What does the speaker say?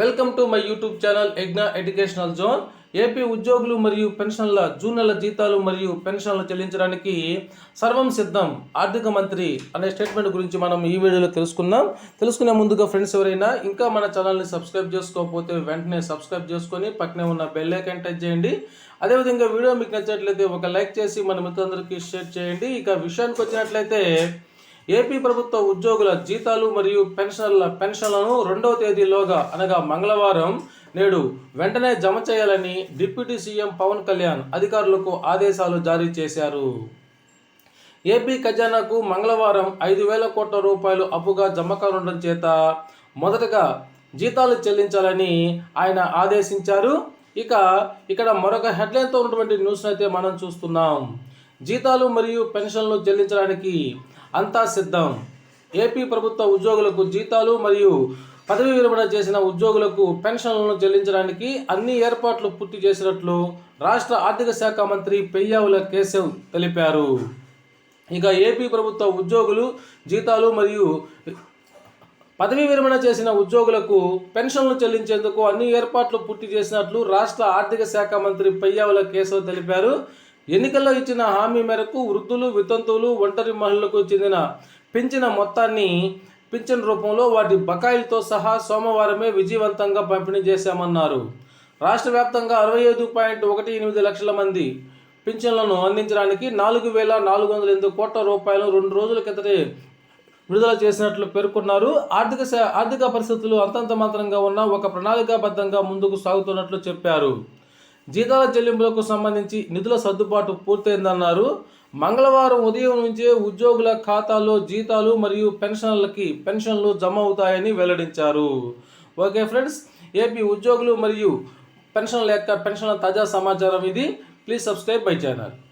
Welcome to my YouTube channel ఎగ్నా educational zone. AP ఉద్యోగులు మరియు పెన్షన్ల జూన్ నెల జీతాలు మరియు పెన్షన్లు చెల్లించడానికి సర్వం సిద్ధం. ఆర్థిక మంత్రి అనే స్టేట్మెంట్ గురించి మనం ఈ వీడియోలో తెలుసుకుందాం. తెలుసుకునే ముందుగా ఫ్రెండ్స్ ఎవరైనా ఇంకా మన ఛానల్ని సబ్స్క్రైబ్ చేసుకోకపోతే వెంటనే సబ్స్క్రైబ్ చేసుకొని పక్కనే ఉన్న బెల్ ఐకాన్ టచ్ చేయండి. అదేవిధంగా వీడియో మీకు నచ్చినట్లయితే ఒక లైక్ చేసి మన మిత్రులందరికీ షేర్ చేయండి. ఇక విషయానికి వచ్చినట్లయితే ఏపీ ప్రభుత్వ ఉద్యోగుల జీతాలు మరియు పెన్షన్ల పెన్షన్లను రెండవ తేదీలోగా అనగా మంగళవారం నేడు వెంటనే జమ చేయాలని డిప్యూటీ సీఎం పవన్ కళ్యాణ్ అధికారులకు ఆదేశాలు జారీ చేశారు. ఏపీ ఖజానాకు మంగళవారం ఐదు వేల కోట్ల రూపాయలు అప్పుగా జమ కానుండడం చేత మొదటగా జీతాలు చెల్లించాలని ఆయన ఆదేశించారు. ఇక ఇక్కడ మరొక హెడ్లైన్తో ఉన్నటువంటి న్యూస్ అయితే మనం చూస్తున్నాం. జీతాలు మరియు పెన్షన్లు చెల్లించడానికి అంతా సిద్ధం. ఏపీ ప్రభుత్వ ఉద్యోగులకు జీతాలు మరియు పదవి విరమణ చేసిన ఉద్యోగులకు పెన్షన్లను చెల్లించడానికి అన్ని ఏర్పాట్లు పూర్తి చేసినట్లు రాష్ట్ర ఆర్థిక శాఖ మంత్రి పెయ్యావుల కేశవ్ తెలిపారు. ఇక ఏపీ ప్రభుత్వ ఉద్యోగులు జీతాలు మరియు పదవీ విరమణ చేసిన ఉద్యోగులకు పెన్షన్లు చెల్లించేందుకు అన్ని ఏర్పాట్లు పూర్తి చేసినట్లు రాష్ట్ర ఆర్థిక శాఖ మంత్రి పెయ్యావుల కేశవ్ తెలిపారు. ఎన్నికల్లో ఇచ్చిన హామీ మేరకు వృద్ధులు వితంతువులు ఒంటరి మహిళలకు చెందిన పెంచిన మొత్తాన్ని పింఛన్ రూపంలో వాటి బకాయిలతో సహా సోమవారమే విజయవంతంగా పంపిణీ చేశామన్నారు. రాష్ట్ర వ్యాప్తంగా అరవై ఐదు పాయింట్ ఒకటి ఎనిమిది లక్షల మంది పింఛన్లను అందించడానికి నాలుగు వేల నాలుగు వందల ఎనిమిది కోట్ల రూపాయలు రెండు రోజుల కిందటే విడుదల చేసినట్లు పేర్కొన్నారు. ఆర్థిక శా- ఆర్థిక పరిస్థితులు అంతంత మాత్రంగా ఉన్న ఒక ప్రణాళికాబద్ధంగా ముందుకు సాగుతున్నట్లు చెప్పారు. జీతాల చెల్లింపులకు సంబంధించి నిధుల సర్దుబాటు పూర్తయిందన్నారు. మంగళవారం ఉదయం నుంచే ఉద్యోగుల ఖాతాలో జీతాలు మరియు పెన్షన్లకి పెన్షన్లు జమ అవుతాయని వెల్లడించారు. ఓకే ఫ్రెండ్స్ ఏపీ ఉద్యోగులు మరియు పెన్షన్ల యొక్క పెన్షన్ల తాజా సమాచారం ఇది. Please subscribe my channel.